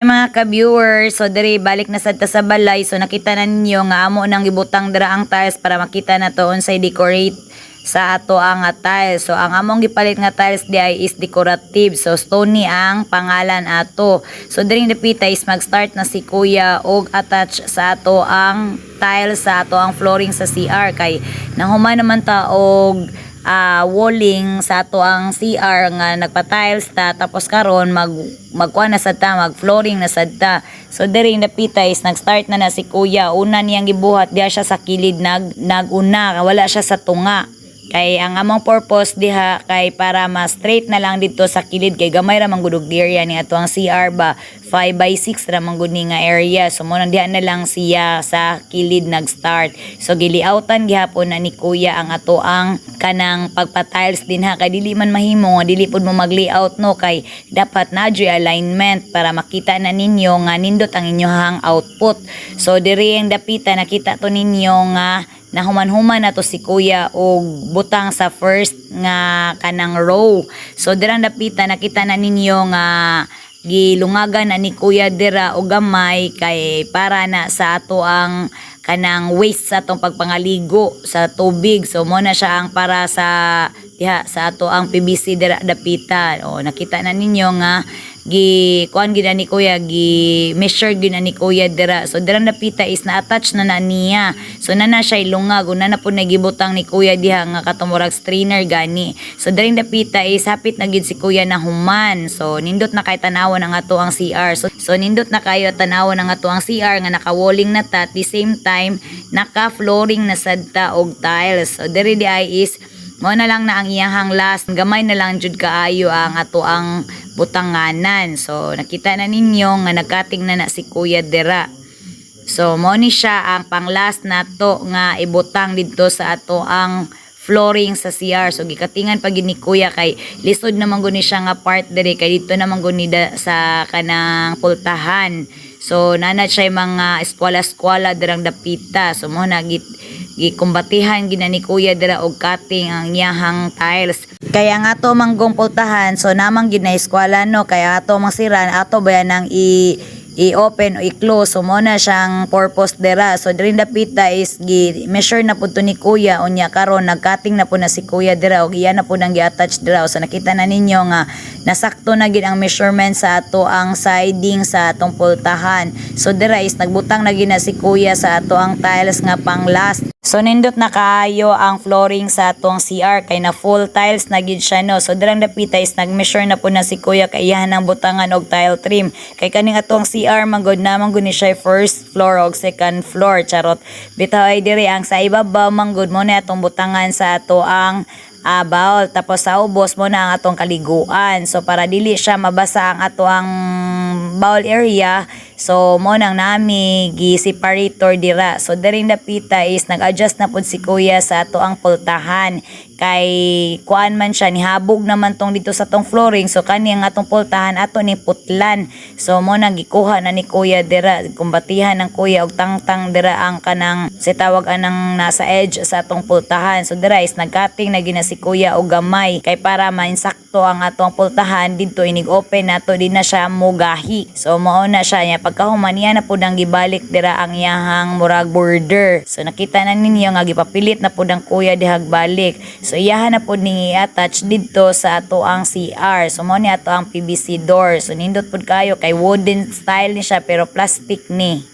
mga ka-viewers, so diri balik na sad ta sa balay. So nakita na ninyo nga amo nang gibutang dira ang tiles para makita na to unsay decorate sa ato ang tiles. So ang among gipalit nga tiles di ay is decorative. So stony ang pangalan ato. So diri dapita is mag-start na si Kuya og attach sa ato ang tiles sa ato ang flooring sa CR kay nahuman naman ta og ah walling sa ato ang CR nga nagpa-tiles ta tapos karon mag magkuha na sad ta mag flooring na sad ta. So diri napita is nag-start na na si kuya. Una niyang gibuhat diha siya sa kilid nag naguna wala siya sa tunga. Kay ang among purpose diha kay para ma straight na lang dito sa kilid kay gamay ra man gudog area ni ato ang CR ba 5 by 6 ra man gud ni nga area. So mo nang diha na lang siya sa kilid nag-start. So giliautan gihapon na ni kuya ang ato ang kanang pagpa-tiles din ha. Kay dili man mahimo nga dili pud mo mag-layout no? Kay dapat na alignment para makita na ninyo nga nindot ang inyohang output. So diri ang dapita nakita to ninyo nga nahuman-human na to si kuya og butang sa first nga kanang row. So dirang dapita nakita na ninyo nga gilungagan na ni kuya dira og gamay kay para na sa ato ang kanang waste sa atong pagpangaligo sa tubig. So mo na siya ang para sa diha sa ato ang PVC dira dapita o nakita na ninyo nga gi kuan gid na ni kuya gi measure gid na ni kuya dira. So dira dapita is na attach na na niya. So na na siya ilungag una na po nagibutang ni kuya diha nga katumurag strainer gani. So dira dapita is hapit na gid si kuya na human. So nindot na kay tanawon ang ato ang CR so, so nindot na kayo tanawon ang ato ang CR nga naka-walling na ta. At the same time naka-flooring na sad ta og tiles. So diri di ay is mo na lang na ang iyahang last. Gamay na lang jud kaayo ang ato ang butanganan. So nakita na ninyo nga nagkating na na si kuya dira so mo ni siya ang pang last na to nga ibutang didto sa ato ang flooring sa CR so gikatingan pag ni kuya kay lisod naman guni siya nga part diri kay dito naman guni da, sa kanang pultahan. So nana siya mga eskwela-eskwela dirang dapita. So mo na gikumbatihan gina ni kuya dira og cutting ang iyahang tiles kaya nga to manggong pultahan so namang gina eskwela no? Kaya ato masiran ato ba nang i i-open o i-close? So mo na siyang purpose dira. So diri dapita is gi measure na pud to ni kuya. Unya karon nagcutting na po na si kuya dira og iya na po nang gi-attach dira. So nakita na ninyo nga nasakto na gid ang measurement sa ato ang siding sa atong pultahan. So dira is nagbutang na gid na si kuya sa ato ang tiles nga pang last So nindot na kaayo ang flooring sa atong CR kay na full tiles na gid siya no. So dirang dapita is nag-measure na po na si Kuya kay iyahan ang butangan og tile trim. Kay kaning atong CR manggod na manggod ni siya first floor og second floor charot. Bitaw ay diri ang sa ibabaw manggod mo na atong butangan sa ato ang ah, bowl tapos sa ubos mo na ang atong kaliguan. So para dili siya mabasa ang ato ang bowl area So, mo nang nami gi-separator dira. So, daring napita is nag-adjust na pud si kuya sa ato ang pultahan. Kay kuan man siya, nihabog naman tong dito sa tong flooring. So, kani ang atong pultahan ato ni putlan. So, mo nang gikuha na ni kuya dira. Kumbatihan ng kuya og tangtang dira ang kanang si tawag anang nasa edge sa atong pultahan. So, dira is nagkating na gina si kuya og gamay. Kay para mainsakto ang atong pultahan dito inig-open nato din na siya mugahi. So, mao na siya niya pagkahuman niya na pud ang gibalik dira ang iyahang murag border. So nakita na ninyo nga gipapilit na pud ang kuya dihag balik. So iyahan na pud ni attach didto sa ato ang CR. So mo ni ato ang PVC door. So nindot pud kayo kay wooden style ni siya pero plastic ni.